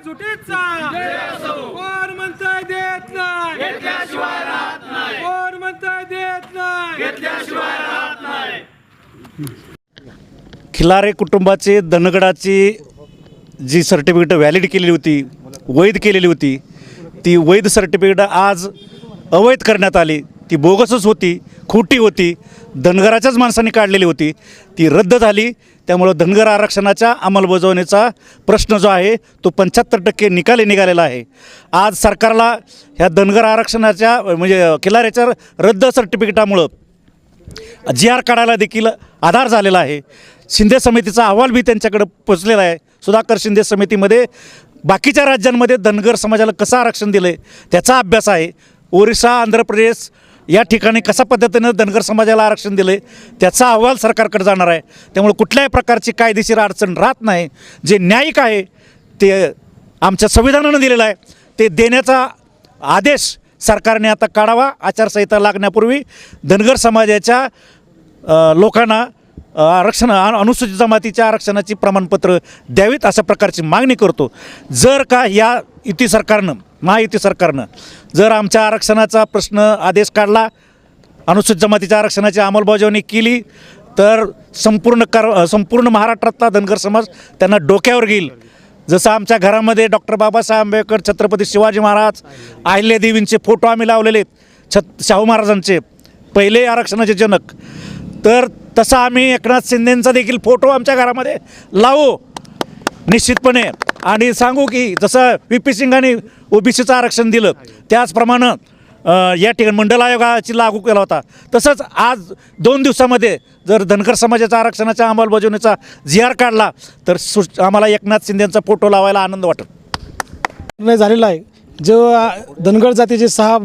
एकजुटीचा कोण म्हणताय देत नाही. कोण म्हणताय देत नाही. खिलारे कुटुंबाचे धनगडाची जी सर्टिफिकेट व्हॅलिड केलेली होती वैध केलेली होती ती वैध सर्टिफिकेट आज अवैध करण्यात आली. ती बोगसच होती खोटी होती धनगराच्याच माणसांनी काढलेली होती. ती रद्द झाली. त्यामुळं धनगर आरक्षणाच्या अंमलबजावणीचा प्रश्न जो आहे तो पंच्याहत्तर टक्के निकाली निघालेला आहे. आज सरकारला ह्या धनगर आरक्षणाच्या म्हणजे खिलाऱ्याच्या रद्द सर्टिफिकेटामुळं जी आर काढायला देखील आधार झालेला आहे. शिंदे समितीचा अहवाल बी त्यांच्याकडे पोचलेला आहे. सुधाकर शिंदे समितीमध्ये बाकीच्या राज्यांमध्ये धनगर समाजाला कसं आरक्षण दिलं आहे त्याचा अभ्यास आहे. ओरिसा आंध्र प्रदेश या ठिकाणी कशा पद्धतीनं धनगर समाजाला आरक्षण दिलं आहे त्याचा अहवाल सरकारकडे जाणार आहे. त्यामुळे कुठल्याही प्रकारची कायदेशीर अडचण राहत नाही. जे न्यायिक आहे ते आमच्या संविधानानं दिलेलं आहे. ते देण्याचा आदेश सरकारने आता काढावा आचारसंहिता लागण्यापूर्वी धनगर समाजाच्या लोकांना आरक्षण अनुसूचित जमातीच्या आरक्षणाची प्रमाणपत्र द्यावीत अशा प्रकारची मागणी करतो. जर का या युती सरकारनं महायुती सरकारनं. जर आमच्या आरक्षणाचा प्रश्न आदेश काढला अनुसूचित जमातीच्या आरक्षणाची अंमलबजावणी केली तर संपूर्ण कर संपूर्ण महाराष्ट्रातला धनगर समाज त्यांना डोक्यावर घेईल. जसं आमच्या घरामध्ये डॉक्टर बाबासाहेब आंबेडकर छत्रपती शिवाजी महाराज अहिल्यादेवींचे फोटो आम्ही लावलेले आहेत छत शाहू महाराजांचे पहिले आरक्षणाचे जनक. तर तसा आम्ही एकनाथ शिंदेंचा देखील फोटो आमच्या घरामध्ये लावू निश्चितपणे. आणि सांगू की जसं व्ही पी सिंगांनी ओबीसीचं आरक्षण दिलं त्याचप्रमाणे या ठिकाणी मंडल आयोगाची लागू केला होता. तसंच आज दोन दिवसामध्ये जर धनगर समाजाच्या आरक्षणाच्या अंमलबजावणीचा जी आर काढला तर सु आम्हाला एकनाथ शिंदेंचा फोटो लावायला आनंद वाटत. निर्णय झालेला आहे. जो धनगर जातीचे सहा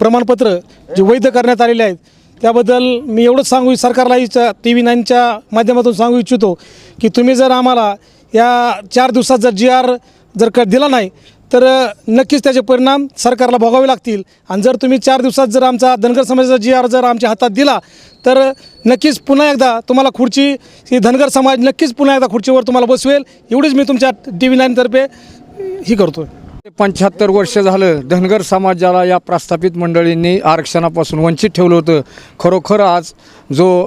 प्रमाणपत्र जे वैध करण्यात आलेले आहेत त्याबद्दल मी एवढंच सांगू सरकारला टी व्ही नाईनच्या माध्यमातून सांगू इच्छितो की तुम्ही जर आम्हाला या चार दिवसात जर जी आर जर क दिला नाही तर नक्कीच त्याचे परिणाम सरकारला भोगावे लागतील. आणि जर तुम्ही चार दिवसात जर आमचा धनगर समाजाचा जी आर जर आमच्या हातात दिला तर नक्कीच पुन्हा एकदा तुम्हाला खुर्ची ही धनगर समाज नक्कीच पुन्हा एकदा खुर्चीवर तुम्हाला बसवेल. एवढीच मी तुमच्या टी व्ही नाईनतर्फे ही करतो पंच्याहत्तर वर्ष झालं धनगर समाजाला या प्रस्थापित मंडळींनी आरक्षणापासून वंचित ठेवलं होतं. खरोखर आज जो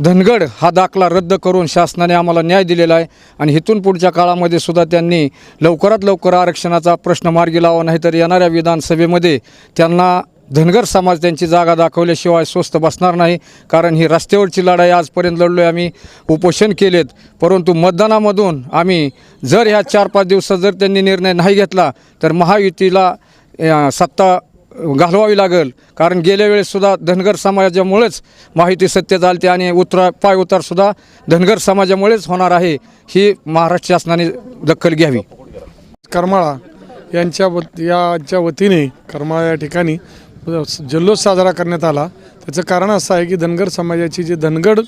धनगड हा दाखला रद्द करून शासनाने आम्हाला न्याय दिलेला आहे आणि इथून पुढच्या काळामध्ये सुद्धा त्यांनी लवकरात लवकर आरक्षणाचा प्रश्न मार्गी लावा नाहीतर येणाऱ्या विधानसभेमध्ये त्यांना धनगर समाज त्यांची जागा दाखवल्याशिवाय स्वस्त बसणार नाही कारण ही रस्त्यावरची लढाई आजपर्यंत लढलो आहे आम्ही उपोषण केलेत. परंतु मतदानामधून आम्ही जर ह्या चार पाच दिवसात जर त्यांनी निर्णय नाही घेतला तर महायुतीला सत्ता घालवावी लागेल. कारण गेल्या वेळेससुद्धा धनगर समाजामुळेच माहिती सत्य चालते आणि उतरा पाय उतारसुद्धा धनगर समाजामुळेच होणार आहे ही महाराष्ट्र शासनाने दखल घ्यावी. करमाळा यांच्या वत यांच्या वतीने करमाळा या ठिकाणी जल्लोष साजरा करण्यात आला. त्याचं कारण असं आहे की धनगर समाजाची जी धनगड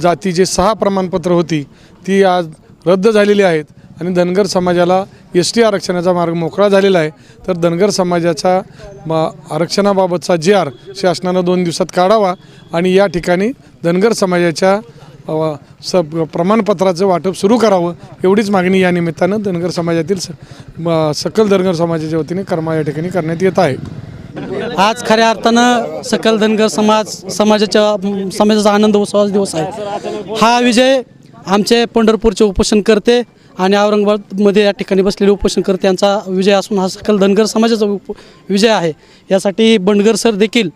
जातीचे सहा प्रमाणपत्र होती ती आज रद्द झालेली आहेत. आणि धनगर समाजाला एस टी आरक्षणाचा मार्ग मोकळा झालेला आहे. तर धनगर समाजाचा म आरक्षणाबाबतचा जे आर शासनानं दोन दिवसात काढावा आणि या ठिकाणी धनगर समाजाच्या स प्रमाणपत्राचं वाटप सुरू करावं एवढीच मागणी या निमित्तानं धनगर समाजातील स म- सकल धनगर समाजाच्या वतीने कर्मा या ठिकाणी करण्यात येत आहे. आज खऱ्या अर्थानं सकल धनगर समाज समाजाच्या समाजाचा आनंद उत्सवाचा दिवस आहे. हा विजय आमचे पंढरपूरचे उपोषण करते आणि औरंगाबादमध्ये या ठिकाणी बसलेले उपोषण करते यांचा विजय असून हा सकल धनगर समाजाचा उप विजय आहे. यासाठी बंडगर सर देखील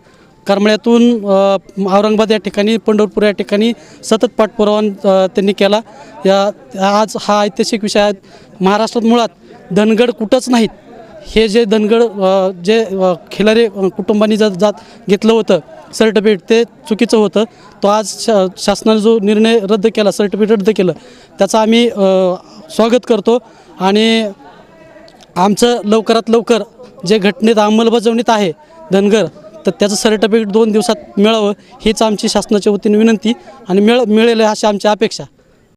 करमळ्यातून औरंगाबाद या ठिकाणी पंढरपूर या ठिकाणी सतत पाठपुरावा त्यांनी केला. या आज हा ऐतिहासिक विषय आहे. महाराष्ट्रात मुळात धनगड कुठंच नाहीत. हे जे धनगड जे खिलारे खिलारी कुटुंबांनी जर जात घेतलं होतं सर्टिफिकेट ते चुकीचं होतं. तो आज शा शासनाने जो निर्णय रद्द केला सर्टिफिकेट रद्द केलं त्याचा आम्ही स्वागत करतो. आणि आमचं लवकरात लवकर जे घटनेत अंमलबजावणीत आहे धनगर तर त्याचं सर्टिफिकेट दोन दिवसात मिळावं हीच आमची शासनाच्या वतीने विनंती आणि मिळ मिळेल अशी आमची अपेक्षा.